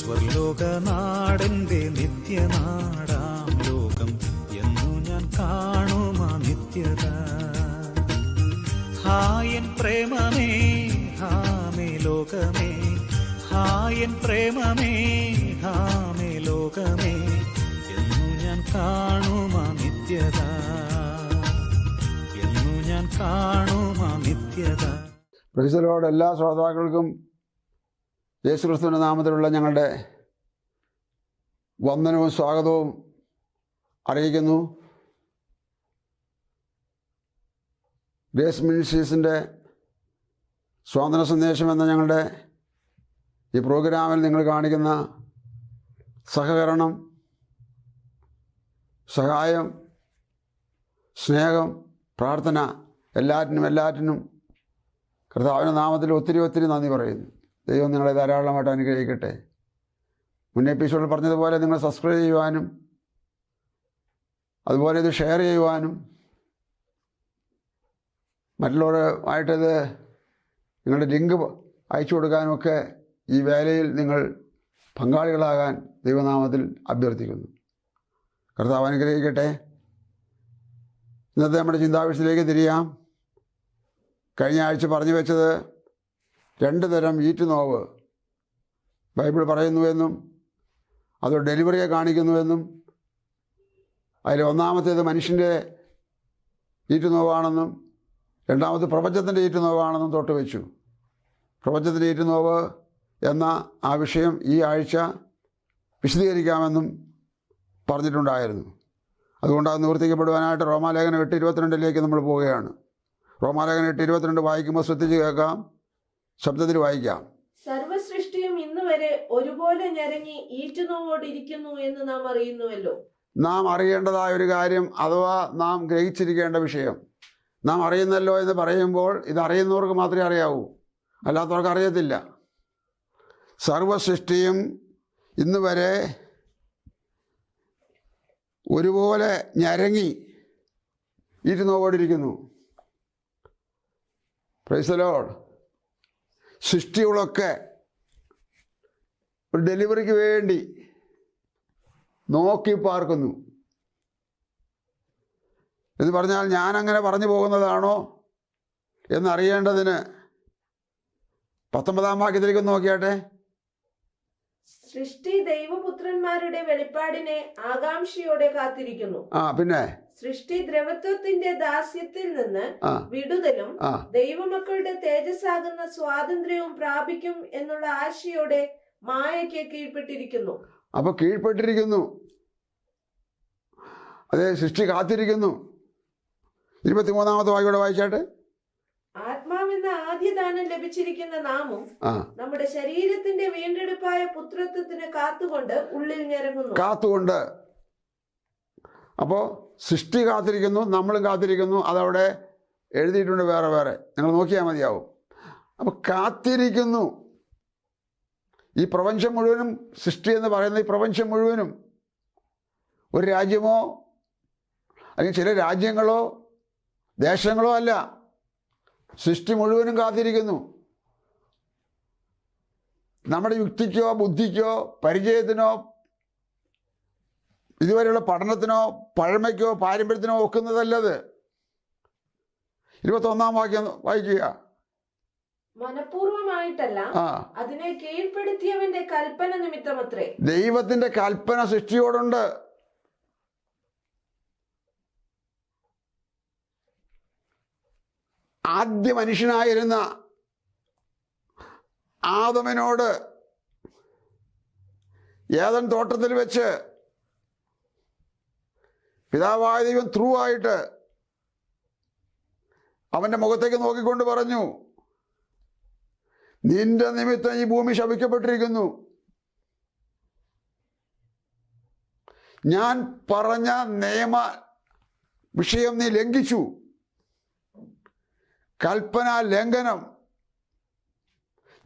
സ്വർലോകനാടന്റെ നിത്യനാടാം ലോകം എന്നു ഞാൻ കാണുമാ നിത്യത. ഹായൻ പ്രേമമേ ഹാമേ ലോകമേ ഹായൻ പ്രേമമേ ഹാമേ ലോകമേ എന്നു ഞാൻ കാണുമാ നിത്യത. എന്നു ഞാൻ കാണുമാ നിത്യത. പ്രൊഫസറോട് എല്ലാ ശ്രോതാക്കൾക്കും യേശുക്രിസ്തുവിന്റെ നാമത്തിലുള്ള ഞങ്ങളുടെ വന്ദനവും സ്വാഗതവും അറിയിക്കുന്നു. ഗ്രേസ് മിനിസ്ട്രീസിന്റെ സ്വാതന്ത്ര്യ സന്ദേശം എന്ന ഞങ്ങളുടെ ഈ പ്രോഗ്രാമിൽ നിങ്ങൾ കാണിക്കുന്ന സഹകരണം സഹായം സ്നേഹം പ്രാർത്ഥന എല്ലാറ്റിനും എല്ലാറ്റിനും കർത്താവിന്റെ നാമത്തിൽ ഒത്തിരി ഒത്തിരി നന്ദി പറയുന്നു. ദൈവം നിങ്ങളെ ധാരാളമായിട്ട് അനുഗ്രഹിക്കട്ടെ. മുൻ എപ്പിസോഡിൽ പറഞ്ഞതുപോലെ നിങ്ങൾ സബ്സ്ക്രൈബ് ചെയ്യുവാനും അതുപോലെ ഇത് ഷെയർ ചെയ്യുവാനും മറ്റുള്ളവരുമായിട്ടത് നിങ്ങളുടെ ലിങ്ക് അയച്ചു കൊടുക്കാനുമൊക്കെ ഈ വേലയിൽ നിങ്ങൾ പങ്കാളികളാകാൻ ദൈവനാമത്തിൽ അഭ്യർത്ഥിക്കുന്നു. കർത്താവ് അനുഗ്രഹിക്കട്ടെ. ഇന്നത്തെ നമ്മുടെ ചിന്താവിഷയത്തിലേക്ക് തിരിയാം. കഴിഞ്ഞ ആഴ്ച പറഞ്ഞു വെച്ചത് രണ്ട് തരം ഈറ്റുനോവ്. ബൈബിൾ പറയുന്നുവെന്നും അത് ഡെലിവറിയെ കാണിക്കുന്നുവെന്നും അതിൽ ഒന്നാമത്തേത് മനുഷ്യന്റെ ഈറ്റുനോവാണെന്നും രണ്ടാമത് പ്രപഞ്ചത്തിന്റെ ഈറ്റുനോവാണെന്നും തൊട്ട് വെച്ചു. പ്രപഞ്ചത്തിന്റെ ഈറ്റുനോവ് എന്ന ആ വിഷയം ഈ ആഴ്ച വിശദീകരിക്കാമെന്നും പറഞ്ഞിട്ടുണ്ടായിരുന്നു. അതുകൊണ്ട് അത് നിവർത്തിക്കപ്പെടുവാനായിട്ട് റോമാലേഖനം എട്ട് ഇരുപത്തിരണ്ടിലേക്ക് നമ്മൾ പോവുകയാണ്. റോമാലേഖനം എട്ട് ഇരുപത്തിരണ്ട് വായിക്കുമ്പോൾ ശ്രദ്ധിച്ച് കേൾക്കാം. ശബ്ദത്തിൽ വായിക്കാം. സർവസൃഷ്ടിയും ഇന്ന് വരെ ഒരുപോലെ ഞരങ്ങി ഈറ്റുനോവോടിരിക്കുന്നു എന്ന് നാം അറിയുന്നുവല്ലോ. നാം അറിയേണ്ടതായ ഒരു കാര്യം അഥവാ നാം ഗ്രഹിച്ചിരിക്കേണ്ട വിഷയം. നാം അറിയുന്നല്ലോ എന്ന് പറയുമ്പോൾ ഇത് അറിയുന്നവർക്ക് മാത്രമേ അറിയാവൂ. അല്ലാത്തവർക്ക് അറിയത്തില്ല. സർവസൃഷ്ടിയും ഇന്ന് വരെ ഒരുപോലെ ഞരങ്ങി ഇരുന്നോടിരിക്കുന്നു പ്രൈസലോഡ് സൃഷ്ടികളൊക്കെ ഒരു ഡെലിവറിക്ക് വേണ്ടി നോക്കി പാർക്കുന്നു. എന്ന് പറഞ്ഞാൽ ഞാനങ്ങനെ പറഞ്ഞു പോകുന്നതാണോ എന്നറിയേണ്ടതിന് പത്തൊമ്പതാം വാക്യത്തിലേക്ക് നോക്കിയാട്ടെ. സൃഷ്ടി ദൈവപുത്രന്മാരുടെ വെളിപ്പാടിനെ ആകാംക്ഷയോടെ കാത്തിരിക്കുന്നു. ആ പിന്നെ? സൃഷ്ടി ദ്രവത്വത്തിന്റെ ദാസ്യത്തിൽ നിന്ന് വിടുതലും ദൈവമക്കളുടെ തേജസ്സാകുന്ന സ്വാതന്ത്ര്യവും പ്രാപിക്കും എന്നുള്ള ആശയോടെ മായയ്ക്ക് കീഴ്പ്പെട്ടിരിക്കുന്നു. അപ്പൊ കീഴ്പ്പെട്ടിരിക്കുന്നു. അതെ സൃഷ്ടി കാത്തിരിക്കുന്നു. ഇരുപത്തിമൂന്നാമത്തെ വായിക്കൂടെ വായിച്ചാട്ടെ. ആദ്യദാനം ലഭിച്ചിരിക്കുന്ന നാമം നമ്മുടെ ശരീരത്തിന്റെ വീണ്ടെടുപ്പായ പുത്രത്വത്തിന് കാത്തുകൊണ്ട് ഉള്ളിൽ ഞരങ്ങുന്നു. കാത്തുകൊണ്ട്. അപ്പോൾ സൃഷ്ടി കാത്തിരിക്കുന്നു നമ്മളും കാത്തിരിക്കുന്നു അതവിടെ എഴുതിയിട്ടുണ്ട് വേറെ വേറെ. നിങ്ങൾ നോക്കിയാൽ മതിയാവും. അപ്പോൾ കാത്തിരിക്കുന്നു. ഈ പ്രപഞ്ചം മുഴുവനും സൃഷ്ടി എന്ന് പറയുന്ന ഈ പ്രപഞ്ചം മുഴുവനും ഒരു രാജ്യമോ അല്ലെങ്കിൽ ചില രാജ്യങ്ങളോ ദേശങ്ങളോ അല്ല. സൃഷ്ടി മുഴുവനും കാത്തിരിക്കുന്നു. നമ്മുടെ യുക്തിക്കോ ബുദ്ധിക്കോ പരിചയത്തിനോ ഇതുവരെയുള്ള പഠനത്തിനോ പഴമയ്ക്കോ പാരമ്പര്യത്തിനോ ഒക്കുന്നതല്ലത്. ഇരുപത്തൊന്നാം വാക്യം വായിക്കുക. മനഃപൂർവമായിട്ടല്ല അതിനെ കീഴ്പ്പെടുത്തിയവന്റെ കൽപ്പന നിമിത്തമത്രേ. ദൈവത്തിന്റെ കൽപ്പന സൃഷ്ടിയോടുണ്ട്. ആദ്യ മനുഷ്യനായിരുന്ന ആദമനോട് ഏതൻ തോട്ടത്തിൽ വെച്ച് പിതാവായ ദൈവം ത്രൂ ആയിട്ട് അവന്റെ മുഖത്തേക്ക് നോക്കിക്കൊണ്ട് പറഞ്ഞു നിന്റെ നിമിത്തം ഈ ഭൂമി ശപിക്കപ്പെട്ടിരിക്കുന്നു. ഞാൻ പറഞ്ഞ നിയമ വിഷയം നീ ലംഘിച്ചു. കൽപ്പന ലംഘനം.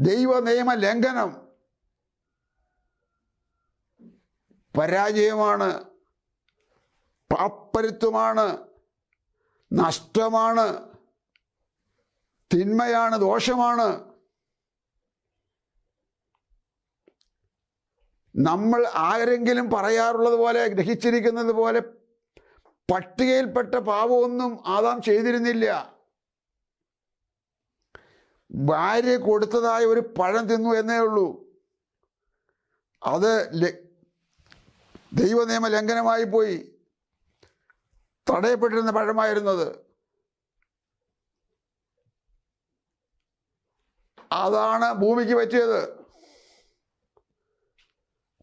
ദൈവ നിയമ ലംഘനം. പരാജയമാണ്. പാപ്പരുത്വമാണ്. നഷ്ടമാണ്. തിന്മയാണ്. ദോഷമാണ്. നമ്മൾ ആരെങ്കിലും പറയാറുള്ളത് പോലെ ഗ്രഹിച്ചിരിക്കുന്നത് പോലെ പട്ടികയിൽപ്പെട്ട പാവമൊന്നും ആദാം ചെയ്തിരുന്നില്ല. ഭാര്യ കൊടുത്തതായ ഒരു പഴം തിന്നു എന്നേ ഉള്ളൂ. അത് ദൈവ നിയമ ലംഘനമായി പോയി. തടയപ്പെട്ടിരുന്ന പഴമായിരുന്നത്. അതാണ് ഭൂമിക്ക് പറ്റിയത്.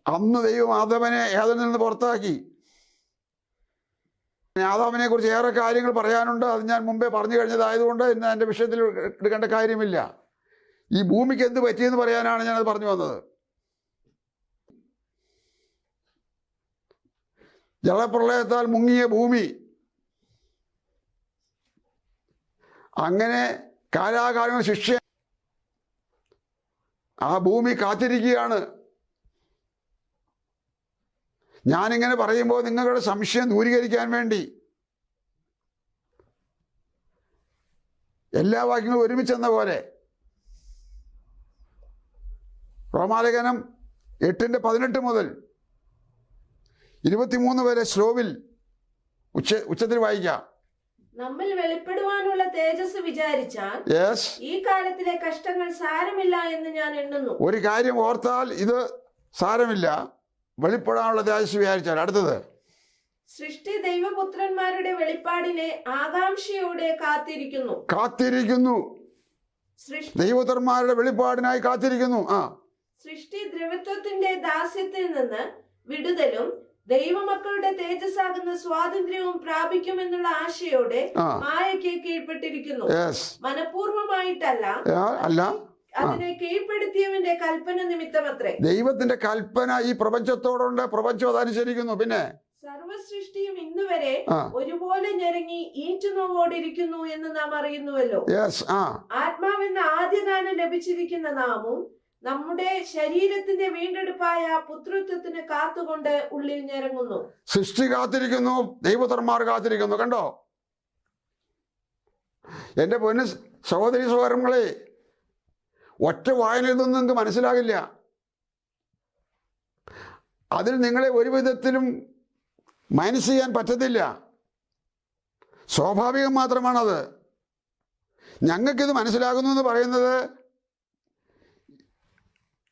അന്ന് ദൈവം ആദവനെ നിന്ന് പുറത്താക്കി. ആദാമിനെ കുറിച്ച് ഏറെ കാര്യങ്ങൾ പറയാനുണ്ട്. അത് ഞാൻ മുമ്പേ പറഞ്ഞു കഴിഞ്ഞതായതുകൊണ്ട് ഇന്ന് എന്റെ വിഷയത്തിൽ എടുക്കേണ്ട കാര്യമില്ല. ഈ ഭൂമിക്ക് എന്ത് പറ്റിയെന്ന് പറയാനാണ് ഞാനത് പറഞ്ഞു വന്നത്. ജലപ്രളയത്താൽ മുങ്ങിയ ഭൂമി. അങ്ങനെ കാലാകാലങ്ങൾ ശിക്ഷ ആ ഭൂമി കാത്തിരിക്കുകയാണ്. ഞാനിങ്ങനെ പറയുമ്പോൾ നിങ്ങളുടെ സംശയം ദൂരീകരിക്കാൻ വേണ്ടി. എല്ലാ വാക്യങ്ങളും ഒരുമിച്ചെന്ന പോലെ. റോമാലേഖനം എട്ടിന്റെ പതിനെട്ട് മുതൽ ഇരുപത്തിമൂന്ന് വരെ സ്ലോവിൽ ഉച്ച ഉച്ചത്തിൽ വായിക്കാം. നമ്മിൽ വെളിപ്പെടുവാനുള്ള തേജസ് വിചാരിച്ചാൽ ഈ കാലത്തിലെ കഷ്ടങ്ങൾ സാരമില്ല എന്ന് ഞാൻ എണ്ണുന്നു. ഒരു കാര്യം ഓർത്താൽ ഇത് സാരമില്ല. വെളിപ്പെടാനുള്ള ദേശം വിചാരിച്ചാൽ അടുത്തത്. സൃഷ്ടി ദൈവപുത്രന്മാരുടെ വെളിപ്പാടിനെ ആകാംക്ഷയോടെ കാത്തിരിക്കുന്നു. കാത്തിരിക്കുന്നു. ദൈവപുത്രന്മാരുടെ വെളിപ്പാടിനായി കാത്തിരിക്കുന്നു. ആ. സൃഷ്ടി ദ്രവത്വത്തിന്റെ ദാസ്യത്തിൽ നിന്ന് വിടുതലും ദൈവമക്കളുടെ തേജസ്സാകുന്ന സ്വാതന്ത്ര്യവും പ്രാപിക്കുമെന്നുള്ള ആശയോടെ മായക്ക് മായയ്ക്ക് കീഴ്പ്പെട്ടിരിക്കുന്നു. മനഃപൂർവമായിട്ടല്ല അല്ല. കീഴ്പ്പെടുത്തിയവന്റെ കൽപ്പന നിമിത്തമത്രേ. ദൈവത്തിന്റെ കൽപ്പന ഈ പ്രപഞ്ചത്തോടുണ്ട് പ്രപഞ്ചം അതനുസരിക്കുന്നു പിന്നെ? സർവസൃഷ്ടിയും ഇന്നുവരെ വരെ ഒരുപോലെ ഞെരങ്ങി ഈറ്റുനോവോടിരിക്കുന്നു എന്ന് നാം അറിയുന്നുവല്ലോ. ആത്മാവെന്ന ആദ്യദാനം ലഭിച്ചിരിക്കുന്ന നാമും നമ്മുടെ ശരീരത്തിന്റെ വീണ്ടെടുപ്പായ പുത്രത്വത്തിന് കാത്തുകൊണ്ട് ഉള്ളിൽ ഞെരങ്ങുന്നു. സൃഷ്ടി കാത്തിരിക്കുന്നു ദൈവതന്മാർ കാത്തിരിക്കുന്നു. കണ്ടോ? എന്റെ പൊന്ന് സഹോദരി സഹോദരങ്ങളെ ഒറ്റ വായനയിൽ നിന്നും നിങ്ങൾക്ക് മനസ്സിലാകില്ല. അതിൽ നിങ്ങളെ ഒരു വിധത്തിലും മൈനസ് ചെയ്യാൻ പറ്റത്തില്ല. സ്വാഭാവികം മാത്രമാണത്. ഞങ്ങൾക്കിത് മനസ്സിലാകുന്നു എന്ന് പറയുന്നത്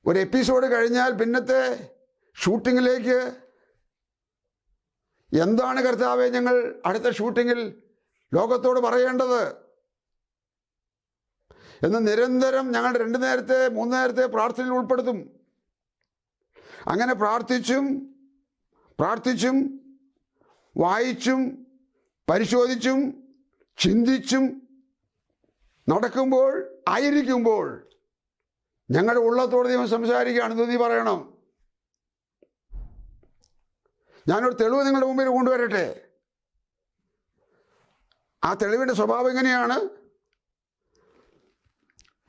ഒരു എപ്പിസോഡ് കഴിഞ്ഞാൽ പിന്നത്തെ ഷൂട്ടിങ്ങിലേക്ക് എന്താണ് കർത്താവെ ഞങ്ങൾ അടുത്ത ഷൂട്ടിങ്ങിൽ ലോകത്തോട് പറയേണ്ടത്? എന്ന് നിരന്തരം ഞങ്ങൾ രണ്ട് നേരത്തെ മൂന്ന് നേരത്തെ പ്രാർത്ഥനയിൽ ഉൾപ്പെടുത്തും. അങ്ങനെ പ്രാർത്ഥിച്ചും പ്രാർത്ഥിച്ചും വായിച്ചും പരിശോധിച്ചും ചിന്തിച്ചും നടക്കുമ്പോൾ ആയിരിക്കുമ്പോൾ ഞങ്ങളുടെ ഉള്ളത്തോട് ദൈവം സംസാരിക്കുകയാണെന്ന് നീ പറയണം? ഞാനൊരു തെളിവ് നിങ്ങളുടെ മുമ്പിൽ കൊണ്ടുവരട്ടെ? ആ തെളിവിന്റെ സ്വഭാവം എങ്ങനെയാണ്?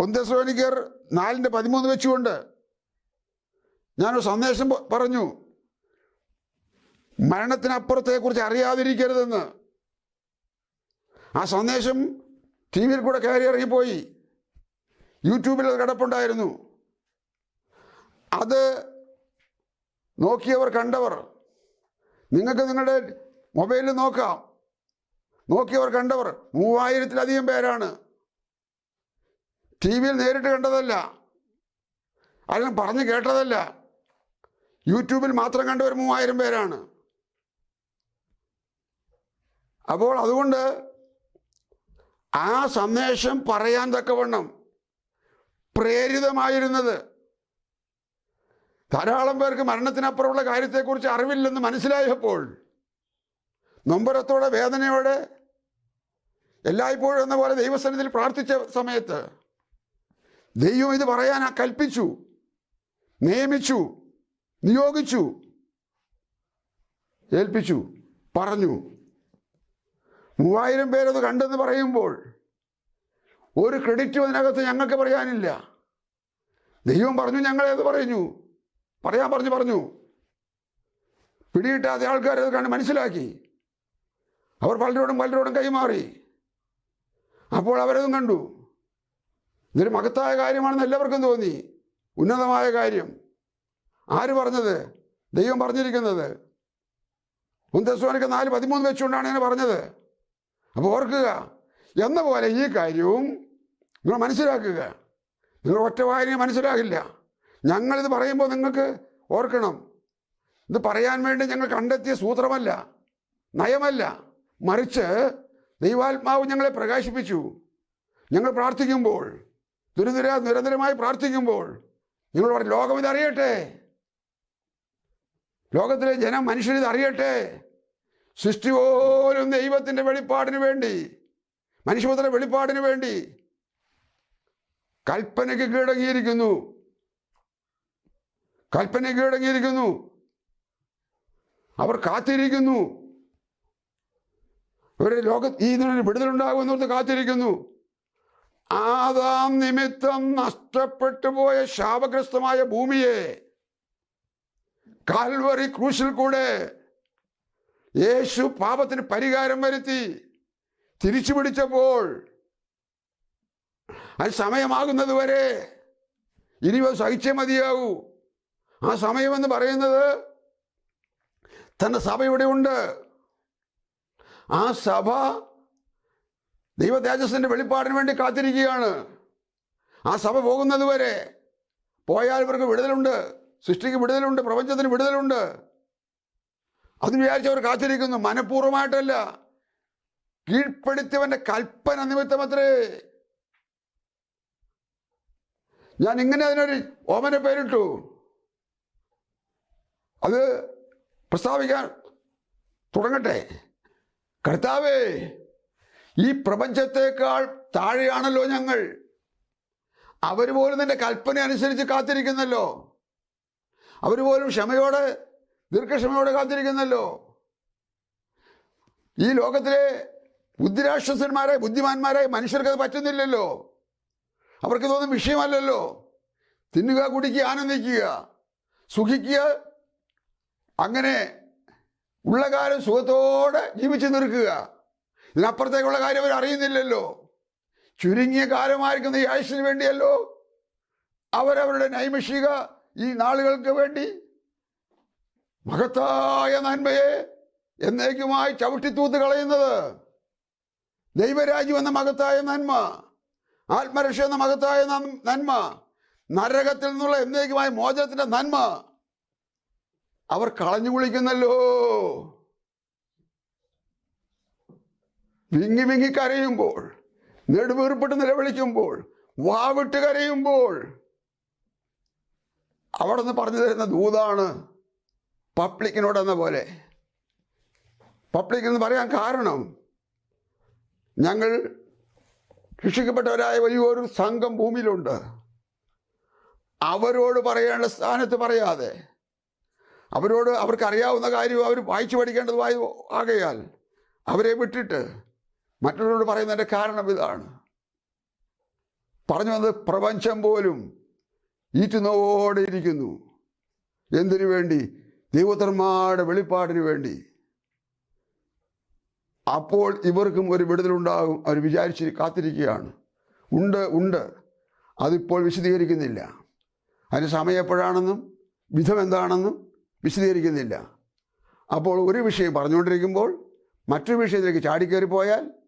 ഒന്തസ്ലോനിക്കർ നാലിന്റെ പതിമൂന്ന് വെച്ചുകൊണ്ട് ഞാനൊരു സന്ദേശം പറഞ്ഞു. മരണത്തിനപ്പുറത്തെക്കുറിച്ച് അറിയാതിരിക്കരുതെന്ന്. ആ സന്ദേശം ടി വിയിൽ കൂടെ കയറി ഇറങ്ങിപ്പോയി. യൂട്യൂബിൽ അത് കിടപ്പുണ്ടായിരുന്നു. അത് നോക്കിയവർ കണ്ടവർ നിങ്ങൾക്ക് നിങ്ങളുടെ മൊബൈലിൽ നോക്കാം. നോക്കിയവർ കണ്ടവർ മൂവായിരത്തിലധികം പേരാണ്. ടി വിയിൽ നേരിട്ട് കണ്ടതല്ല. ആരും പറഞ്ഞു കേട്ടതല്ല. യൂട്യൂബിൽ മാത്രം കണ്ടവർ മൂവായിരം പേരാണ്. അപ്പോൾ അതുകൊണ്ട് ആ സന്ദേശം പറയാൻ തക്കവണ്ണം പ്രേരിതമായിരുന്നത് ധാരാളം പേർക്ക് മരണത്തിനപ്പുറമുള്ള കാര്യത്തെക്കുറിച്ച് അറിവില്ലെന്ന് മനസ്സിലായപ്പോൾ നൊമ്പരത്തോടെ വേദനയോടെ എല്ലായ്പ്പോഴും എന്ന പോലെ ദൈവസന്നിധിയിൽ പ്രാർത്ഥിച്ച സമയത്ത് ദൈവം ഇത് പറയാൻ കൽപ്പിച്ചു നിയമിച്ചു നിയോഗിച്ചു ഏൽപ്പിച്ചു പറഞ്ഞു. മൂവായിരം പേരത് കണ്ടെന്ന് പറയുമ്പോൾ ഒരു ക്രെഡിറ്റും അതിനകത്ത് ഞങ്ങൾക്ക് പറയാനില്ല. ദൈവം പറഞ്ഞു ഞങ്ങൾ അത് പറഞ്ഞു പറയാൻ പറഞ്ഞു പറഞ്ഞു. പിടിയിട്ടാതെ ആൾക്കാരെ അത് കണ്ട് മനസ്സിലാക്കി. അവർ പലരോടും പലരോടും കൈമാറി. അപ്പോൾ അവരതും കണ്ടു. ഇതൊരു മഹത്തായ കാര്യമാണെന്ന് എല്ലാവർക്കും തോന്നി. ഉന്നതമായ കാര്യം. ആര് പറഞ്ഞത്? ദൈവം പറഞ്ഞിരിക്കുന്നത്. മുന്തസ്വാനൊക്കെ നാല് പതിമൂന്ന് വെച്ചുകൊണ്ടാണ് ഞാൻ പറഞ്ഞത്. അപ്പോൾ ഓർക്കുക എന്ന പോലെ ഈ കാര്യവും നിങ്ങൾ മനസ്സിലാക്കുക. നിങ്ങൾ ഒറ്റ വായനയെ മനസ്സിലാകില്ല. ഞങ്ങളിത് പറയുമ്പോൾ നിങ്ങൾക്ക് ഓർക്കണം. ഇത് പറയാൻ വേണ്ടി ഞങ്ങൾ കണ്ടെത്തിയ സൂത്രമല്ല നയമല്ല. മറിച്ച് ദൈവാത്മാവ് ഞങ്ങളെ പ്രകാശിപ്പിച്ചു. ഞങ്ങൾ പ്രാർത്ഥിക്കുമ്പോൾ ദുരിതര നിരന്തരമായി പ്രാർത്ഥിക്കുമ്പോൾ നിങ്ങൾ പറഞ്ഞു ലോകം ഇതറിയട്ടെ ലോകത്തിലെ ജനം മനുഷ്യരിത് അറിയട്ടെ. സൃഷ്ടി പോലും ദൈവത്തിന്റെ വെളിപ്പാടിന് വേണ്ടി മനുഷ്യപുത്ര വെളിപ്പാടിന് വേണ്ടി കൽപ്പനയ്ക്ക് കീഴടങ്ങിയിരിക്കുന്നു. കൽപ്പന കീഴടങ്ങിയിരിക്കുന്നു. അവർ കാത്തിരിക്കുന്നു. ഇവരുടെ ലോക ഈ ഇതിനൊരു വിടുതലുണ്ടാകുമെന്നോർത്ത് കാത്തിരിക്കുന്നു. ആദാം നിമിത്തം നഷ്ടപ്പെട്ടു പോയ ശാപഗ്രസ്തമായ ഭൂമിയെ കാൽവറി ക്രൂശിൽ കൂടെ യേശു പാപത്തിന് പരിഹാരം വരുത്തി തിരിച്ചു പിടിച്ചപ്പോൾ അത് സമയമാകുന്നത് വരെ ഇനി അത് സഹിച്ചേ മതിയാവൂ. ആ സമയമെന്ന് പറയുന്നത് തന്റെ സഭ ഇവിടെ ഉണ്ട്. ആ സഭ ദൈവ തേജസ്സിന്റെ വെളിപ്പാടിന് വേണ്ടി കാത്തിരിക്കുകയാണ്. ആ സഭ പോകുന്നതുവരെ പോയാൽ ഇവർക്ക് വിടുതലുണ്ട് സൃഷ്ടിക്ക് വിടുതലുണ്ട് പ്രപഞ്ചത്തിന് വിടുതലുണ്ട്. അത് വിചാരിച്ച് അവർ കാത്തിരിക്കുന്നു. മനഃപൂർവമായിട്ടല്ല കീഴ്പ്പെടുത്തിയവന്റെ കൽപ്പന നിമിത്തമത്രേ. ഞാൻ ഇങ്ങനെ അതിനൊരു ഓമനെ പേരിട്ടു. അത് പ്രസ്താവിക്കാൻ തുടങ്ങട്ടെ. കർത്താവേ ഈ പ്രപഞ്ചത്തെക്കാൾ താഴെയാണല്ലോ ഞങ്ങൾ. അവർ പോലും നിന്റെ കൽപ്പന അനുസരിച്ച് കാത്തിരിക്കുന്നല്ലോ. അവർ പോലും ക്ഷമയോടെ ദീർഘക്ഷമയോടെ കാത്തിരിക്കുന്നല്ലോ. ഈ ലോകത്തിലെ ബുദ്ധിരാക്ഷസന്മാരെ ബുദ്ധിമാന്മാരെ മനുഷ്യർക്ക് അത് പറ്റുന്നില്ലല്ലോ. അവർക്ക് തോന്നും വിഷയമല്ലല്ലോ. തിന്നുക കുടിക്കുക ആനന്ദിക്കുക സുഖിക്കുക അങ്ങനെ ഉള്ള കാലം സുഖത്തോടെ ജീവിച്ചു നിൽക്കുക. ഇതിനപ്പുറത്തേക്കുള്ള കാര്യം അവർ അറിയുന്നില്ലല്ലോ. ചുരുങ്ങിയ കാലമായിരിക്കുന്ന ഈ ആയുഷിന് വേണ്ടിയല്ലോ അവരവരുടെ നൈമിഷിക ഈ നാളുകൾക്ക് വേണ്ടി മഹത്തായ നന്മയെ എന്നേക്കുമായി ചവിട്ടിത്തൂത്ത് കളയുന്നത്. ദൈവരാജ്യം എന്ന മഹത്തായ നന്മ ആത്മരക്ഷ എന്ന മഹത്തായ നന്മ നരകത്തിൽ നിന്നുള്ള എന്നേക്കുമായ മോചനത്തിന്റെ നന്മ അവർ കളഞ്ഞു കുളിക്കുന്നല്ലോ. വിങ്ങി വിങ്ങി കരയുമ്പോൾ നെടുവീർപ്പിട്ട് നിലവിളിക്കുമ്പോൾ വാവിട്ട് കരയുമ്പോൾ അവിടെ നിന്ന് പറഞ്ഞു തരുന്ന ദൂതാണ് പബ്ലിക്കിനോട് എന്ന പോലെ. പബ്ലിക് എന്ന് പറയാൻ കാരണം ഞങ്ങൾ രക്ഷിക്കപ്പെട്ടവരായ വലിയൊരു സംഘം ഭൂമിയിലുണ്ട്. അവരോട് പറയേണ്ട സ്ഥാനത്ത് പറയാതെ അവരോട് അവർക്ക് അറിയാവുന്ന കാര്യം അവർ വായിച്ചു പഠിക്കേണ്ടതുമായി ആകയാൽ അവരെ വിട്ടിട്ട് മറ്റുള്ളവരോട് പറയുന്നതിന്റെ കാരണം ഇതാണ്. പറഞ്ഞു വന്നത് പ്രപഞ്ചം പോലും ഈറ്റുനോടെ ഇരിക്കുന്നു. എന്തിനു വേണ്ടി? ദൈവത്തന്മാരുടെ വെളിപ്പാടിന് വേണ്ടി. അപ്പോൾ ഇവർക്കും ഒരു വിടുതലുണ്ടാകും. അവർ വിചാരിച്ച് കാത്തിരിക്കുകയാണ്. ഉണ്ട് ഉണ്ട്. അതിപ്പോൾ വിശദീകരിക്കുന്നില്ല. അതിന് സമയം എപ്പോഴാണെന്നും വിധം എന്താണെന്നും വിശദീകരിക്കുന്നില്ല. അപ്പോൾ ഒരു വിഷയം പറഞ്ഞുകൊണ്ടിരിക്കുമ്പോൾ മറ്റൊരു വിഷയത്തിലേക്ക് ചാടിക്കയറിപ്പോയാൽ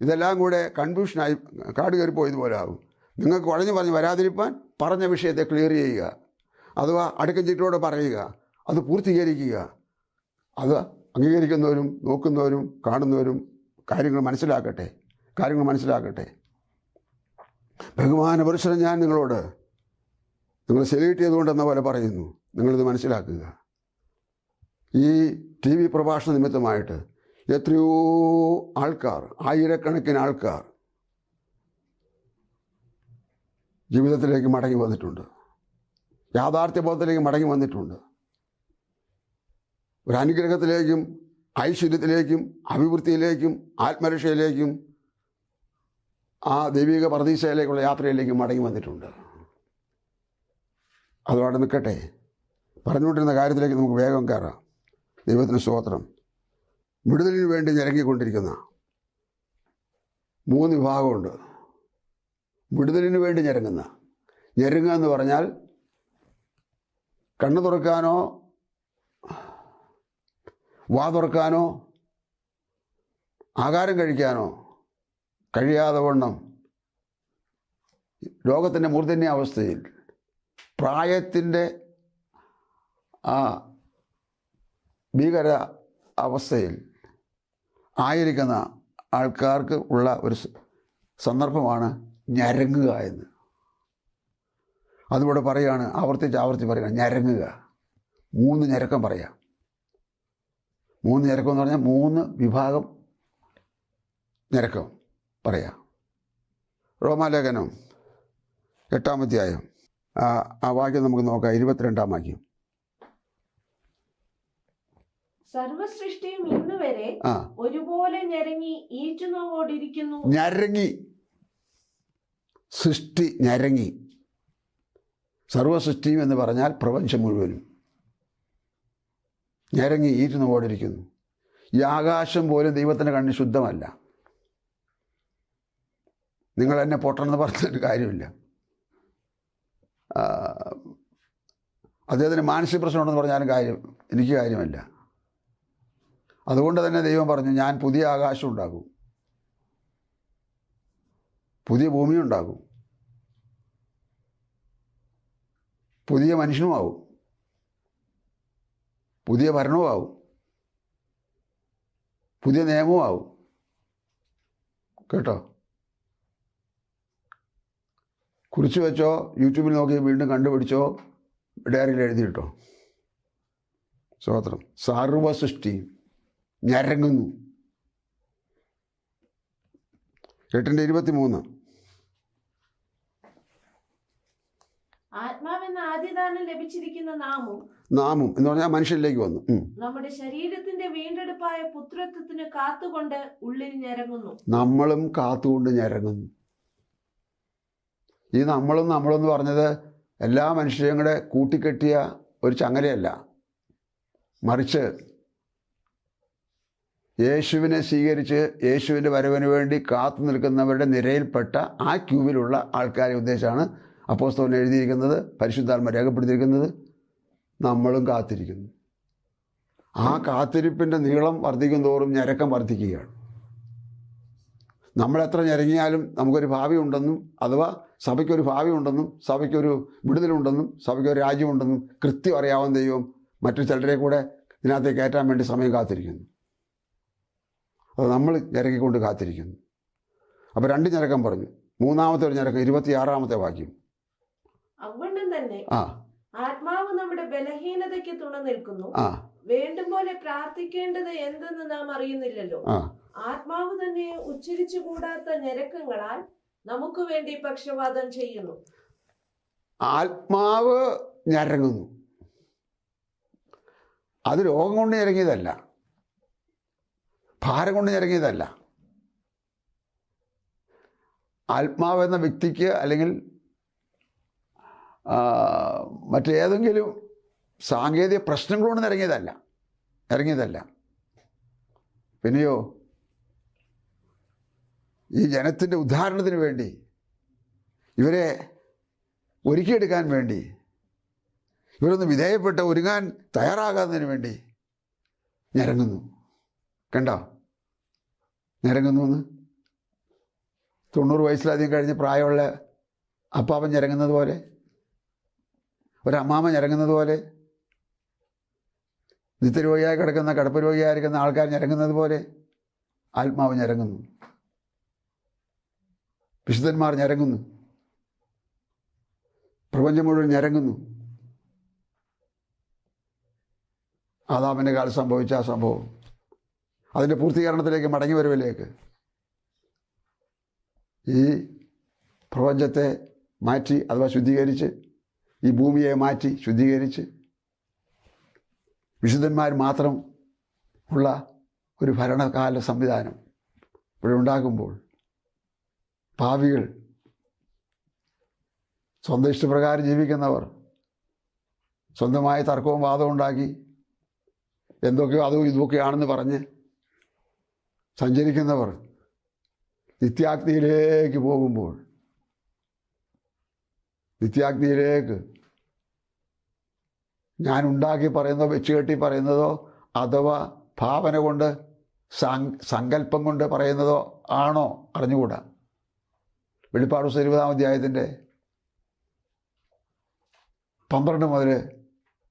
ഇതെല്ലാം കൂടെ കൺഫ്യൂഷനായി കാട് കയറിപ്പോയതുപോലെ ആകും. നിങ്ങൾക്ക് വളഞ്ഞു പറഞ്ഞ് വരാതിരിപ്പാൻ പറഞ്ഞ വിഷയത്തെ ക്ലിയർ ചെയ്യുക. അഥവാ അടുക്കം പറയുക. അത് പൂർത്തീകരിക്കുക. അത് അംഗീകരിക്കുന്നവരും നോക്കുന്നവരും കാണുന്നവരും കാര്യങ്ങൾ മനസ്സിലാക്കട്ടെ. കാര്യങ്ങൾ മനസ്സിലാക്കട്ടെ. ബഹുമാന പുരുഷനും ഞാൻ നിങ്ങളോട് നിങ്ങൾ സെലിബ്രേറ്റ് ചെയ്തുകൊണ്ടെന്ന പോലെ പറയുന്നു. നിങ്ങളിത് മനസ്സിലാക്കുക. ഈ ടി വി പ്രഭാഷണ നിമിത്തമായിട്ട് എത്രയോ ആൾക്കാർ ആയിരക്കണക്കിന് ആൾക്കാർ ജീവിതത്തിലേക്ക് മടങ്ങി വന്നിട്ടുണ്ട്. യാഥാർത്ഥ്യ യാഥാർത്ഥ്യബോധത്തിലേക്ക് മടങ്ങി വന്നിട്ടുണ്ട്. ഒരു അനുഗ്രഹത്തിലേക്കും ഐശ്വര്യത്തിലേക്കും അഭിവൃദ്ധിയിലേക്കും ആത്മരക്ഷയിലേക്കും ആ ദൈവിക പ്രതീക്ഷയിലേക്കുള്ള യാത്രയിലേക്കും മടങ്ങി വന്നിട്ടുണ്ട്. അതോടെ നിൽക്കട്ടെ. പറഞ്ഞുകൊണ്ടിരുന്ന കാര്യത്തിലേക്ക് നമുക്ക് വേഗം കയറാം. ദൈവത്തിന് സ്തോത്രം. വിടുതലിന് വേണ്ടി ഞരങ്ങിക്കൊണ്ടിരിക്കുന്ന മൂന്ന് വിഭാഗമുണ്ട്. വിടുതലിന് വേണ്ടി ഞരങ്ങുന്ന. ഞെരുങ്ങുക എന്ന് പറഞ്ഞാൽ കണ്ണു തുറക്കാനോ വാ തുറക്കാനോ ആഹാരം കഴിക്കാനോ കഴിയാതെ വണ്ണം ലോകത്തിന്റെ മൂർധന്യ അവസ്ഥയിൽ പ്രായത്തിന്റെ ആ ഭീകര അവസ്ഥയിൽ ആയിരിക്കുന്ന ആൾക്കാർക്ക് ഉള്ള ഒരു സന്ദർഭമാണ് ഞരങ്ങുക എന്ന്. അതിവിടെ പറയുകയാണ് ആവർത്തിച്ച് ആവർത്തിച്ച് പറയുക ഞരങ്ങുക. മൂന്ന് ഞരക്കം പറയാം. മൂന്ന് ഞരക്കം എന്ന് പറഞ്ഞാൽ മൂന്ന് വിഭാഗം ഞരക്കം പറയാം. റോമാലേഖനം ആ ആ വാക്യം നമുക്ക് നോക്കാം ഇരുപത്തിരണ്ടാം വാക്യം. സർവസൃഷ്ടിയും ഇന്ന് വരെ ആ. ഒരുപോലെ ഞെരങ്ങി ഞരങ്ങി. സൃഷ്ടി ഞരങ്ങി. സർവസൃഷ്ടിയും എന്ന് പറഞ്ഞാൽ പ്രപഞ്ചം മുഴുവനും. ഞരങ്ങി ഈറ്റുന്ന ഓടിരിക്കുന്നു ഈ ആകാശം പോലും ദൈവത്തിന്റെ കണ്ണിൽ ശുദ്ധമല്ല. നിങ്ങൾ എന്നെ പൊട്ടണമെന്ന് പറഞ്ഞിട്ട് കാര്യമില്ല. അദ്ദേഹത്തിന് മാനസിക പ്രശ്നമുണ്ടെന്ന് പറഞ്ഞാലും കാര്യം എനിക്ക് കാര്യമല്ല. അതുകൊണ്ട് തന്നെ ദൈവം പറഞ്ഞു ഞാൻ പുതിയ ആകാശം ഉണ്ടാകും പുതിയ ഭൂമി ഉണ്ടാകും പുതിയ മനുഷ്യനുമാവും പുതിയ ഭരണവുമാവും പുതിയ നിയമവും ആവും. കേട്ടോ? കുറിച്ച് വെച്ചോ യൂട്യൂബിൽ നോക്കി വീണ്ടും കണ്ടുപിടിച്ചോ ഡയറിയിൽ എഴുതിയിട്ടോ സ്തോത്രം. സാർവസൃഷ്ടിയും സൃഷ്ടി ഞരങ്ങുന്നു. എട്ടിന്റെ ഇരുപത്തി മൂന്ന് ആത്മാവെന്ന ആദ്യദാനം ലഭിച്ചിരിക്കുന്ന നാമും നാമും എന്ന് പറഞ്ഞാൽ മനുഷ്യരിലേക്ക് വന്നു. നമ്മുടെ ശരീരത്തിന്റെ വീണ്ടെടുപ്പായ പുത്രത്വത്തിന് കാത്തുകൊണ്ട് ഉള്ളിൽ ഞരങ്ങുന്നു. നമ്മളും കാത്തുകൊണ്ട് ഞരങ്ങുന്നു. ഈ നമ്മളും നമ്മളെന്ന് പറഞ്ഞത് എല്ലാ മനുഷ്യരും കൂടെ കൂട്ടിക്കെട്ടിയ ഒരു ചങ്ങലയല്ല. മറിച്ച് യേശുവിനെ സ്വീകരിച്ച് യേശുവിന്റെ വരവിന് വേണ്ടി കാത്തു നിൽക്കുന്നവരുടെ നിരയിൽപ്പെട്ട ആ ക്യൂവിലുള്ള ആൾക്കാരെ ഉദ്ദേശമാണ് അപ്പോസ്തവൻ എഴുതിയിരിക്കുന്നത് പരിശുദ്ധാത്മ രേഖപ്പെടുത്തിയിരിക്കുന്നത്. നമ്മളും കാത്തിരിക്കുന്നു. ആ കാത്തിരിപ്പിന്റെ നീളം വർദ്ധിക്കും തോറും ഞരക്കം വർദ്ധിക്കുകയാണ്. നമ്മളെത്ര ഞരങ്ങിയാലും നമുക്കൊരു ഭാവി ഉണ്ടെന്നും അഥവാ സഭയ്ക്കൊരു ഭാവി ഉണ്ടെന്നും സഭയ്ക്കൊരു വിടുതലുണ്ടെന്നും സഭയ്ക്കൊരു രാജ്യമുണ്ടെന്നും കൃത്യം അറിയാവുന്ന ദൈവം മറ്റു ചിലരെ കൂടെ ഇതിനകത്തേക്ക് കയറ്റാൻ വേണ്ടി സമയം കാത്തിരിക്കുന്നു. അത് നമ്മൾ ഞരക്കിക്കൊണ്ട് കാത്തിരിക്കുന്നു. അപ്പോൾ രണ്ട് ഞരക്കം പറഞ്ഞു. മൂന്നാമത്തെ ഒരു ഞരക്കം ഇരുപത്തിയാറാമത്തെ വാക്യം. അവണ്ണം തന്നെ ആ. ആത്മാവ് നമ്മുടെ ബലഹീനതയ്ക്ക് തുണ നിൽക്കുന്നു. ആ. വേണ്ടും പോലെ പ്രാർത്ഥിക്കേണ്ടത് എന്തെന്ന് നാം അറിയുന്നില്ലല്ലോ. ആത്മാവ് തന്നെ ഉച്ചരിച്ചു കൂടാത്ത ഞരക്കങ്ങളാൽ നമുക്ക് വേണ്ടി പക്ഷവാദം ചെയ്യുന്നു. ആത്മാവ് ഞരങ്ങുന്നു. അത് രോഗം കൊണ്ട് ഞരങ്ങിയതല്ല. ഭാരം കൊണ്ട് ഞെരങ്ങിയതല്ല. ആത്മാവ് എന്ന വ്യക്തിക്ക് അല്ലെങ്കിൽ മറ്റേതെങ്കിലും സാങ്കേതിക പ്രശ്നങ്ങൾ കൊണ്ട് ഇറങ്ങിയതല്ല ഇറങ്ങിയതല്ല പിന്നെയോ ഈ ജനത്തിന്റെ ഉദ്ധാരണത്തിന് വേണ്ടി ഇവരെ ഒരുക്കിയെടുക്കാൻ വേണ്ടി ഇവരൊന്ന് വിധേയപ്പെട്ട് ഒരുങ്ങാൻ തയ്യാറാകാത്തതിന് വേണ്ടി ഞരങ്ങുന്നു. കണ്ടോ? ഞരങ്ങുന്നു തൊണ്ണൂറ് വയസ്സിലധികം കഴിഞ്ഞ് പ്രായമുള്ള അപ്പാവൻ ഞരങ്ങുന്നത് പോലെ ഒരമ്മാമ ഞരങ്ങുന്നത് പോലെ നിത്യരോഗിയായി കിടക്കുന്ന കടപ്പ് രോഗിയായിരിക്കുന്ന ആൾക്കാർ ഞരങ്ങുന്നത് പോലെ ആത്മാവ് ഞരങ്ങുന്നു. വിശുദ്ധന്മാർ ഞരങ്ങുന്നു. പ്രപഞ്ചം മുഴുവൻ ഞരങ്ങുന്നു. ആദാമിന്റെ കാലം സംഭവിച്ച ആ സംഭവം. അതിന്റെ പൂർത്തീകരണത്തിലേക്ക് മടങ്ങി വരവിലേക്ക് ഈ പ്രപഞ്ചത്തെ മാറ്റി അഥവാ ശുദ്ധീകരിച്ച് ഈ ഭൂമിയെ മാറ്റി ശുദ്ധീകരിച്ച് വിശുദ്ധന്മാർ മാത്രം ഉള്ള ഒരു ഭരണകാല സംവിധാനം ഇവിടെ ഉണ്ടാകുമ്പോൾ പാവികൾ സ്വന്തം ഇഷ്ടപ്രകാരം ജീവിക്കുന്നവർ സ്വന്തമായ തർക്കവും വാദവും ഉണ്ടാക്കി എന്തൊക്കെയോ അതും ഇതൊക്കെയാണെന്ന് പറഞ്ഞ് സഞ്ചരിക്കുന്നവർ നിത്യാഗ്നിയിലേക്ക് പോകുമ്പോൾ നിത്യാഗ്നിയിലേക്ക് ഞാൻ ഉണ്ടാക്കി പറയുന്നതോ വെച്ച് കെട്ടി പറയുന്നതോ അഥവാ ഭാവന കൊണ്ട് സങ് സങ്കല്പം കൊണ്ട് പറയുന്നതോ ആണോ അറിഞ്ഞുകൂടാ? വെളിപ്പാട് ഇരുപതാം അധ്യായത്തിന്റെ പന്ത്രണ്ട് മുതൽ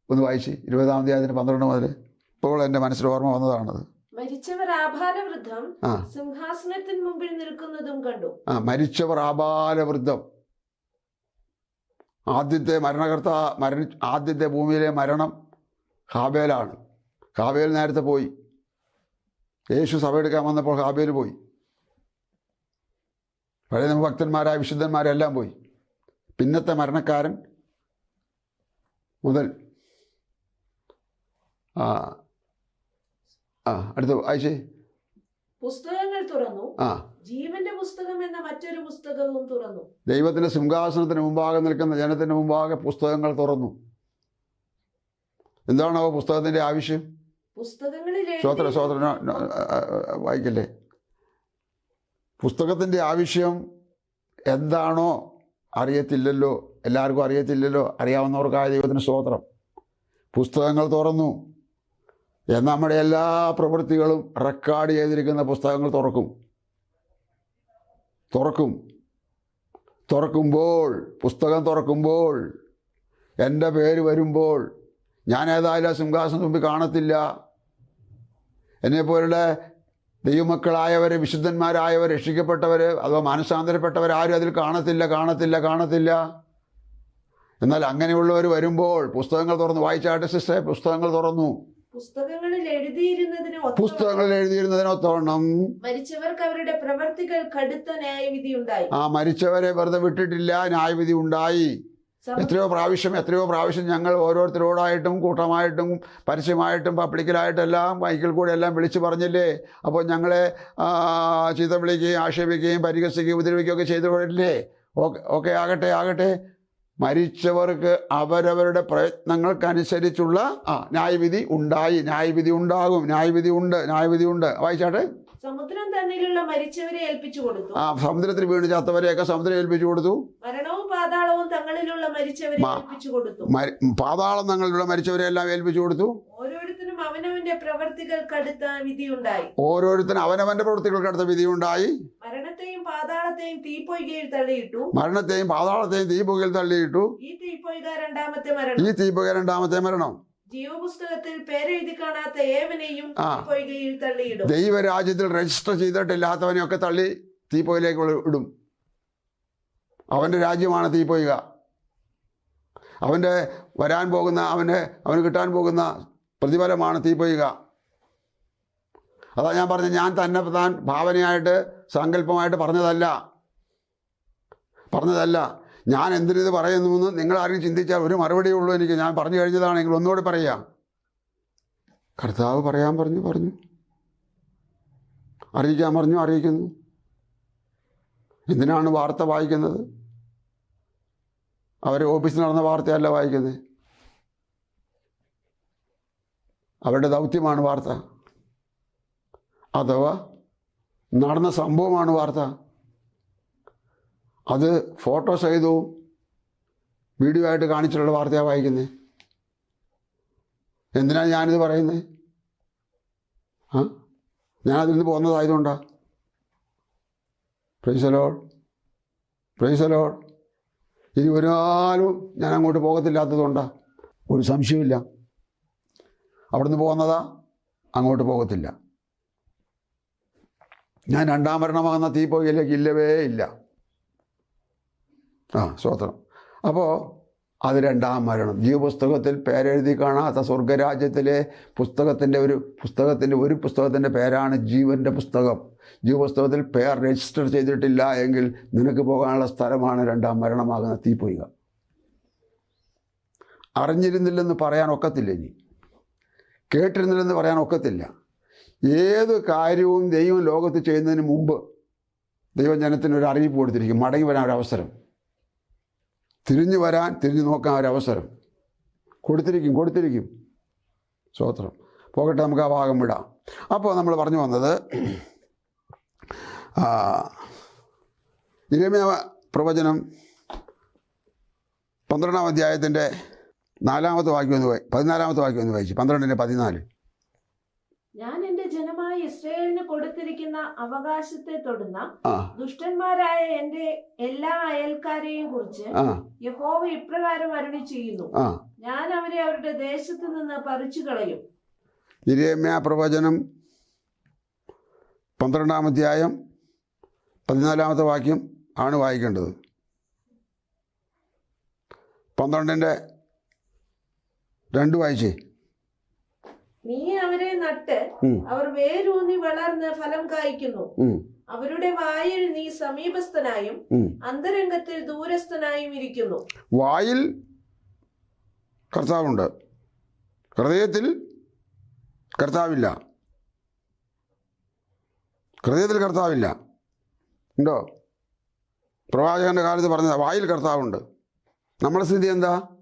ഒന്ന് വായിച്ച് ഇരുപതാം അധ്യായത്തിന്റെ പന്ത്രണ്ട് മുതൽ ഇപ്പോൾ എന്റെ മനസ്സിൽ ഓർമ്മ വന്നതാണത്. മരിച്ചവർ ആഭാരവൃദ്ധം സിംഹാസനത്തിന് മുമ്പിൽ നിൽക്കുന്നതും കണ്ടു. ആ മരിച്ചവർ ആബാലവൃദ്ധം. ആദ്യത്തെ മരണകർത്ത മരണ ആദ്യത്തെ ഭൂമിയിലെ മരണം ഹാബേലാണ്. ഹാബേൽ നേരത്തെ പോയി. യേശു സഭയെടുക്കാൻ വന്നപ്പോൾ ഹാബേൽ പോയി. പഴയ നിയമ ഭക്തന്മാരായ വിശുദ്ധന്മാരെല്ലാം പോയി. പിന്നത്തെ മരണക്കാരൻ മുതൽ ആ ആ അടുത്ത ആയിഷേ പുസ്തകങ്ങൾ തുറന്നു. ആ. ജീവന്റെ പുസ്തകം എന്ന മറ്റൊരു പുസ്തകവും തുറന്നു. ദൈവത്തിന്റെ സിംഹാസനത്തിന് മുമ്പാകെ നിൽക്കുന്ന ജനത്തിന്റെ മുമ്പാകെ പുസ്തകങ്ങൾ തുറന്നു. എന്താണ് പുസ്തകത്തിന്റെ ആവശ്യം? പുസ്തകങ്ങളിൽ സ്വോത്ര ആ, ആ, വായിക്കല്ലേ പുസ്തകത്തിന്റെ ആവശ്യം എന്താണോ അറിയത്തില്ലല്ലോ. എല്ലാവർക്കും അറിയത്തില്ലല്ലോ. അറിയാവുന്നവർക്കായ ദൈവത്തിന് സ്തോത്രം. പുസ്തകങ്ങൾ തുറന്നു. നമ്മുടെ എല്ലാ പ്രവൃത്തികളും റെക്കോർഡ് ചെയ്തിരിക്കുന്ന പുസ്തകങ്ങൾ തുറക്കും. തുറക്കും. തുറക്കുമ്പോൾ പുസ്തകം തുറക്കുമ്പോൾ എന്റെ പേര് വരുമ്പോൾ ഞാൻ ഏതായാലും സിംഹാസനം മുമ്പിൽ കാണത്തില്ല. എന്നെപ്പോലുള്ള ദൈവമക്കളായവർ വിശുദ്ധന്മാരായവർ രക്ഷിക്കപ്പെട്ടവർ അഥവാ മാനസാന്തരപ്പെട്ടവർ ആരും അതിൽ കാണത്തില്ല കാണത്തില്ല കാണത്തില്ല. എന്നാൽ അങ്ങനെയുള്ളവർ വരുമ്പോൾ പുസ്തകങ്ങൾ തുറന്നു. വായിച്ചാട്ട് സിസ്റ്ററെ പുസ്തകങ്ങൾ തുറന്നു. പുസ്തകങ്ങളിൽ എഴുതിയിരുന്നതിനോ പുസ്തകങ്ങളിൽ എഴുതിയിരുന്നതിനൊത്തോണം മരിച്ചവർക്ക് അവരുടെ പ്രവർത്തികൾ കടുത്ത ന്യായവിധി ഉണ്ടായി. ആ മരിച്ചവരെ വെറുതെ വിട്ടിട്ടില്ല ന്യായവിധി ഉണ്ടായി. എത്രയോ പ്രാവശ്യം എത്രയോ പ്രാവശ്യം ഞങ്ങൾ ഓരോരുത്തരോടായിട്ടും കൂട്ടമായിട്ടും പരസ്യമായിട്ടും പബ്ലിക്കിലായിട്ടും എല്ലാം മൈക്കിൽ കൂടെ എല്ലാം വിളിച്ചു പറഞ്ഞില്ലേ? അപ്പോൾ ഞങ്ങളെ ചീത്ത വിളിക്കുകയും ആക്ഷേപിക്കുകയും പരിഹസിക്കുകയും ഉപദ്രവിക്കുകയൊക്കെ ചെയ്തുകൊണ്ടില്ലേ ഓക്കെ ഓക്കെ ആകട്ടെ ആകട്ടെ. മരിച്ചവർക്ക് അവരവരുടെ പ്രയത്നങ്ങൾക്കനുസരിച്ചുള്ള ആ ന്യായവിധി ഉണ്ടായി. ന്യായവിധി ഉണ്ടാകും. ന്യായവിധി ഉണ്ട്. ന്യായവിധി ഉണ്ട്. വായിച്ചാട്ടെ? സമുദ്രം തന്നിലുള്ള മരിച്ചവരെ ഏൽപ്പിച്ചു കൊടുത്തു. ആ സമുദ്രത്തിൽ വീണ് ചാത്തവരെയൊക്കെ സമുദ്രം ഏൽപ്പിച്ചു കൊടുത്തു. മരണവും പാതാളവും തങ്ങളിലുള്ള മരിച്ചവരെ ഏൽപ്പിച്ചു കൊടുത്തു. പാതാളം തങ്ങളിലുള്ള മരിച്ചവരെല്ലാം ഏൽപ്പിച്ചു കൊടുത്തു. അവനവന്റെ പ്രവൃത്തികൾ കടുത്ത വിധിയുണ്ടായി. ഓരോരുത്തരും അവനവന്റെ പ്രവൃത്തികൾക്കടുത്ത വിധിയുണ്ടായി. മരണത്തെയും പാതാളത്തെയും തീപ്പൊയ്കയിൽ തള്ളിയിട്ടു. മരണത്തെയും പാതാളത്തെയും തീപ്പൊയ്കയിൽ തള്ളിയിട്ടു. ഈ തീപ്പൊയ്ക രണ്ടാമത്തെ മരണം. ഈ തീപ്പൊയ്ക രണ്ടാമത്തെ മരണം. ജീവപുസ്തകത്തിൽ പേരെഴുതി കാണാത്ത ഏവനെയും. തീപ്പൊയ്കയിൽ തള്ളിയിടും. ദൈവരാജ്യത്തിൽ രജിസ്റ്റർ ചെയ്തിട്ടില്ലാത്തവനെയൊക്കെ തള്ളി തീപ്പൊയിലേക്ക് ഇടും. അവന്റെ രാജ്യമാണ് തീപ്പൊയ്ക. അവന്റെ വരാൻ പോകുന്ന അവന് അവന് കിട്ടാൻ പോകുന്ന പ്രതിഫലമാണ് തീപ്പൊയ്ക അതാ ഞാൻ പറഞ്ഞത് ഞാൻ തന്നെ താൻ ഭാവനയായിട്ട് സങ്കല്പമായിട്ട് പറഞ്ഞതല്ല. പറഞ്ഞതല്ല. ഞാൻ എന്തിനിത് പറയുന്നുവെന്ന് നിങ്ങൾ ആരും ചിന്തിച്ചാൽ ഒരു മറുപടി ഉള്ളൂ എനിക്ക്. ഞാൻ പറഞ്ഞു കഴിഞ്ഞതാണ്. കഴിഞ്ഞതാണെങ്കിൽ ഒന്നുകൂടി പറയാം കർത്താവ് പറയാൻ പറഞ്ഞു പറഞ്ഞു. അറിയിക്കാൻ പറഞ്ഞു അറിയിക്കുന്നു. എന്തിനാണ് വാർത്ത വായിക്കുന്നത്? അവരെ ഓഫീസിൽ നടന്ന വാർത്തയല്ല വായിക്കുന്നത്. അവരുടെ ദൗത്യമാണ് വാർത്ത. അഥവാ നടന്ന സംഭവമാണ് വാർത്ത. അത് ഫോട്ടോ സഹിതവും വീഡിയോ ആയിട്ട് കാണിച്ചിട്ടുള്ള വാർത്തയാണ് വായിക്കുന്നത് എന്തിനാണ് ഞാനിത് പറയുന്നത് ആ? ഞാനതിൽ നിന്ന് പോകുന്നതായതുകൊണ്ടാ. പ്രൈസലോൾ പ്രൈസലോൾ ഇനി ഒരാളും ഞാൻ അങ്ങോട്ട് പോകത്തില്ലാത്തതുകൊണ്ടാ. ഒരു സംശയമില്ല അവിടുന്ന് പോകുന്നതാ? അങ്ങോട്ട് പോകത്തില്ല. ഞാൻ രണ്ടാം മരണമാകുന്ന തീപ്പൊയ്യിലേക്ക് ഇല്ലവേ ഇല്ല. ആ സ്വത്രം അപ്പോൾ അത് രണ്ടാം മരണം. ജീവപുസ്തകത്തിൽ പേരെഴുതി കാണാത്ത സ്വർഗരാജ്യത്തിലെ പുസ്തകത്തിന്റെ ഒരു പുസ്തകത്തിന്റെ ഒരു പുസ്തകത്തിന്റെ പേരാണ് ജീവന്റെ പുസ്തകം. ജീവപുസ്തകത്തിൽ പേർ രജിസ്റ്റർ ചെയ്തിട്ടില്ല എങ്കിൽ നിനക്ക് പോകാനുള്ള സ്ഥലമാണ് രണ്ടാം മരണമാകുന്ന തീപ്പൊയ്ക അറിഞ്ഞിരുന്നില്ലെന്ന് പറയാൻ ഒക്കത്തില്ല ഇനി. കേട്ടിരുന്നില്ലെന്ന് പറയാൻ ഒക്കത്തില്ല. ഏത് കാര്യവും ദൈവം ലോകത്ത് ചെയ്യുന്നതിന് മുമ്പ് ദൈവജനത്തിന് ഒരു അറിയിപ്പ് കൊടുത്തിരിക്കും. മടങ്ങി വരാൻ ഒരവസരം തിരിഞ്ഞു വരാൻ തിരിഞ്ഞു നോക്കാൻ ഒരവസരം കൊടുത്തിരിക്കും കൊടുത്തിരിക്കും. സ്വോത്രം പോകട്ടെ നമുക്ക് ആ ഭാഗം വിടാം. അപ്പോൾ നമ്മൾ പറഞ്ഞു വന്നത് ഇരമ്യ പ്രവചനം പന്ത്രണ്ടാം അധ്യായത്തിന്റെ നാലാമത്തെ വാക്യം ഒന്ന് വായി പതിനാലാമത്തെ വാക്യം ഒന്ന് വായിച്ചു. പന്ത്രണ്ടിന്റെ പതിനാല്. ഞാൻ എന്റെ ജനമായ ഇസ്രയേലിന് കൊടുത്തിരിക്കുന്ന അവകാശത്തെ തൊടുന്ന ദുഷ്ടന്മാരായ എന്റെ എല്ലാ അയൽക്കാരെയും കുറിച്ച് യഹോവ ഇപ്രകാരം അരുളി ചെയ്യുന്നു ഞാൻ അവരെ അവരുടെ ദേശത്ത് നിന്ന് പറിച്ചു കളയും. ഇരേമ്യ പ്രവചനം പന്ത്രണ്ടാം അധ്യായം പതിനാലാമത്തെ വാക്യം ആണ് വായിക്കേണ്ടത്. പന്ത്രണ്ടിന്റെ രണ്ട് വായിച്ചേ. നീ അവരെ നട്ട് അവർ വേരൂന്നി വളർന്ന് ഫലം കായ്ക്കുന്നു. അവരുടെ വായിൽ നീ സമീപസ്ഥനായും അന്തരംഗത്തിൽ ദൂരസ്ഥനായും ഇരിക്കുന്നു. വായിൽ കർത്താവുണ്ട്. ഹൃദയത്തിൽ കർത്താവില്ല. ഹൃദയത്തിൽ കർത്താവില്ല. ഉണ്ടോ? പ്രവാചകന്റെ കാലത്ത് പറഞ്ഞത് വായിൽ കർത്താവുണ്ട്. നമ്മുടെ സ്ഥിതി എന്താ?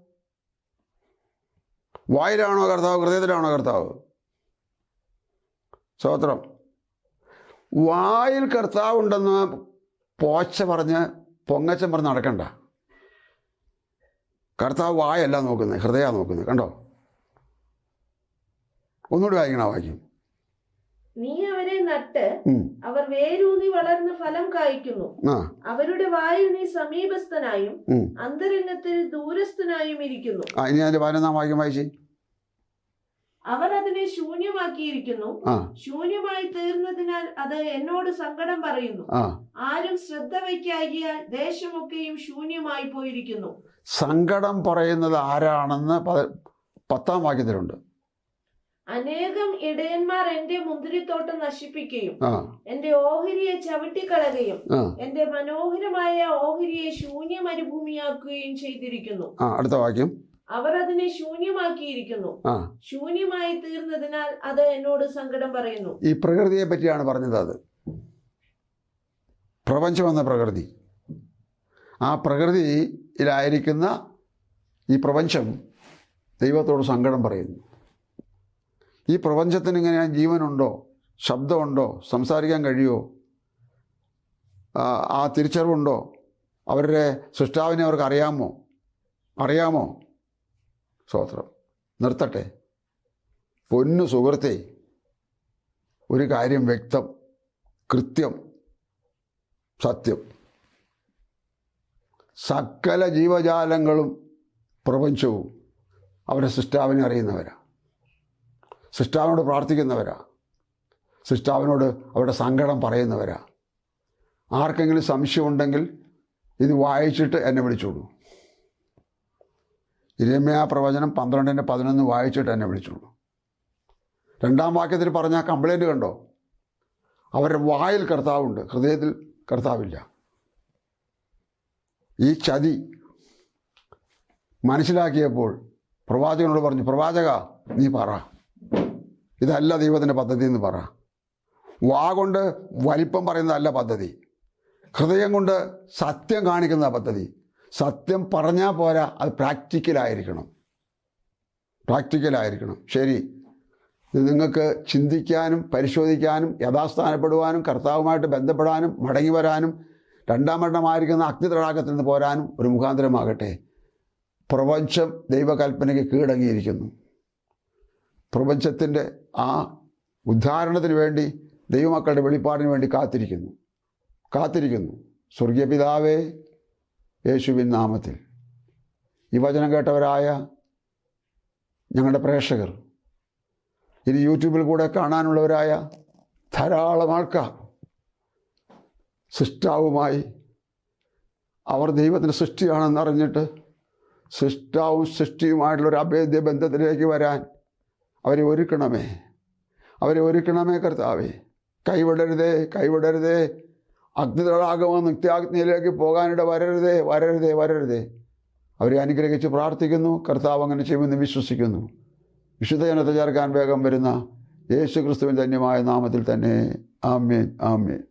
വായിലാണോ കർത്താവ് ഹൃദയത്തിലാണോ കർത്താവ്? സ്തോത്രം. വായിൽ കർത്താവ് ഉണ്ടെന്ന് പോച്ച പറഞ്ഞ് പൊങ്ങച്ചം പറഞ്ഞ് നടക്കണ്ട. കർത്താവ് വായല്ല നോക്കുന്നത് ഹൃദയ നോക്കുന്നത്. കണ്ടോ? ഒന്നുകൂടി വായിക്കണ വാക്യം. നീ അവരെ നട്ട് അവർ വേരൂന്നി വളർന്ന് ഫലം കായ്ക്കുന്നു. അവരുടെ വായിൽ നീ സമീപസ്ഥനായും. അന്തരംഗത്തിൽ ദൂരസ്ഥനായും ഇരിക്കുന്നു. ഇനി പതിനൊന്നാം വാക്യം വായിച്ച്. അവർ അതിനെ ശൂന്യമാക്കിയിരിക്കുന്നു. ശൂന്യമായി തീർന്നതിനാൽ അത് എന്നോട് സങ്കടം പറയുന്നു. ആരും ശ്രദ്ധ വയ്ക്കാകിയാൽ ദേശമൊക്കെയും ശൂന്യമായി പോയിരിക്കുന്നു. സങ്കടം പറയുന്നത് ആരാണെന്ന് പത്താം വാക്യത്തിലുണ്ട്. അനേകം ഇടയന്മാർ എന്റെ മുന്തിരിത്തോട്ടം നശിപ്പിക്കുകയും എന്റെ ഓഹരിയെ ചവിട്ടിക്കളയുകയും എന്റെ മനോഹരമായ ഓഹരിയെ ശൂന്യ മരുഭൂമിയാക്കുകയും ചെയ്തിരിക്കുന്നു അടുത്ത വാക്യം. അവർ അതിനെ ശൂന്യമാക്കിയിരിക്കുന്നു. ശൂന്യമായി തീർന്നതിനാൽ അത് എന്നോട് സങ്കടം പറയുന്നു. ഈ പ്രകൃതിയെ പറ്റിയാണ് പറഞ്ഞത് അത്. പ്രപഞ്ചം എന്ന പ്രകൃതി. ആ പ്രകൃതിയിലായിരിക്കുന്ന ഈ പ്രപഞ്ചം ദൈവത്തോട് സങ്കടം പറയുന്നു. ഈ പ്രപഞ്ചത്തിന് ഇങ്ങനെ ജീവനുണ്ടോ? ശബ്ദമുണ്ടോ? സംസാരിക്കാൻ കഴിയുമോ? ആ, തിരിച്ചറിവുണ്ടോ? അവരുടെ സൃഷ്ടാവിനെ അവർക്ക് അറിയാമോ? അറിയാമോ? സ്തോത്രം. നിർത്തട്ടെ. പൊന്നു സുഹൃത്തെ ഒരു കാര്യം വ്യക്തം കൃത്യം സത്യം. സകല ജീവജാലങ്ങളും പ്രപഞ്ചവും അവരുടെ സൃഷ്ടാവിനെ അറിയുന്നവരാ. സൃഷ്ടാവിനോട് പ്രാർത്ഥിക്കുന്നവരാ. സൃഷ്ടാവിനോട് അവരുടെ സങ്കടം പറയുന്നവരാ. ആർക്കെങ്കിലും സംശയമുണ്ടെങ്കിൽ ഇത് വായിച്ചിട്ട് എന്നെ വിളിച്ചോളൂ. ഇരമ്യ പ്രവചനം പന്ത്രണ്ടിന്റെ പതിനൊന്ന് വായിച്ചിട്ട് എന്നെ വിളിച്ചോളൂ. രണ്ടാം വാക്യത്തിൽ പറഞ്ഞ കംപ്ലൈന്റ് കണ്ടോ? അവരുടെ വായിൽ കർത്താവുണ്ട്. ഹൃദയത്തിൽ കർത്താവില്ല. ഈ ചതി മനസ്സിലാക്കിയപ്പോൾ പ്രവാചകനോട് പറഞ്ഞു പ്രവാചക നീ പറ. ഇതല്ല ദൈവത്തിന്റെ പദ്ധതി എന്ന് പറ. വാ കൊണ്ട് വലിപ്പം പറയുന്നതല്ല പദ്ധതി. ഹൃദയം കൊണ്ട് സത്യം കാണിക്കുന്ന പദ്ധതി. സത്യം പറഞ്ഞാൽ പോരാ അത് പ്രാക്ടിക്കലായിരിക്കണം പ്രാക്ടിക്കലായിരിക്കണം ശരി. നിങ്ങൾക്ക് ചിന്തിക്കാനും പരിശോധിക്കാനും യഥാസ്ഥാനപ്പെടുവാനും കർത്താവുമായിട്ട് ബന്ധപ്പെടാനും മടങ്ങി വരാനും രണ്ടാം മരണമായിരിക്കുന്ന അഗ്നി തടാകത്തിൽ നിന്ന് പോരാനും ഒരു മുഖാന്തരമാകട്ടെ. പ്രപഞ്ചം ദൈവകൽപ്പനയ്ക്ക് കീഴടങ്ങിയിരിക്കുന്നു. പ്രപഞ്ചത്തിന്റെ ആ ഉദ്ധാരണത്തിന് വേണ്ടി ദൈവമക്കളുടെ വെളിപ്പാടിന് വേണ്ടി കാത്തിരിക്കുന്നു. കാത്തിരിക്കുന്നു. സ്വർഗീയ പിതാവേ യേശുവിൻ നാമത്തിൽ. ഈ വചനം കേട്ടവരായ ഞങ്ങളുടെ പ്രേക്ഷകർ ഇനി യൂട്യൂബിൽ കൂടെ കാണാനുള്ളവരായ ധാരാളം ആൾക്കാർ സൃഷ്ടാവുമായി അവർ ദൈവത്തിന്റെ സൃഷ്ടിയാണെന്നറിഞ്ഞിട്ട് സൃഷ്ടാവും സൃഷ്ടിയുമായിട്ടുള്ള ഒരു അഭേദ്യ ബന്ധത്തിലേക്ക് വരാൻ അവരെ ഒരുക്കണമേ. അവരെ ഒരുക്കണമേ കർത്താവേ. കൈവിടരുതേ കൈവിടരുതേ. അഗ്നിതടാകമോ നിത്യാഗ്നിയിലേക്ക് പോകാനിട വരരുതേ വരരുതേ വരരുതേ. അവരെ അനുഗ്രഹിച്ച് പ്രാർത്ഥിക്കുന്നു. കർത്താവ് അങ്ങനെ ചെയ്യുമെന്ന് വിശ്വസിക്കുന്നു. വിശുദ്ധ ജനത്തെ ചേർക്കാൻ വേഗം വരുന്ന യേശു ക്രിസ്തുവിൻ ധന്യമായ നാമത്തിൽ തന്നെ ആമേൻ ആമേൻ.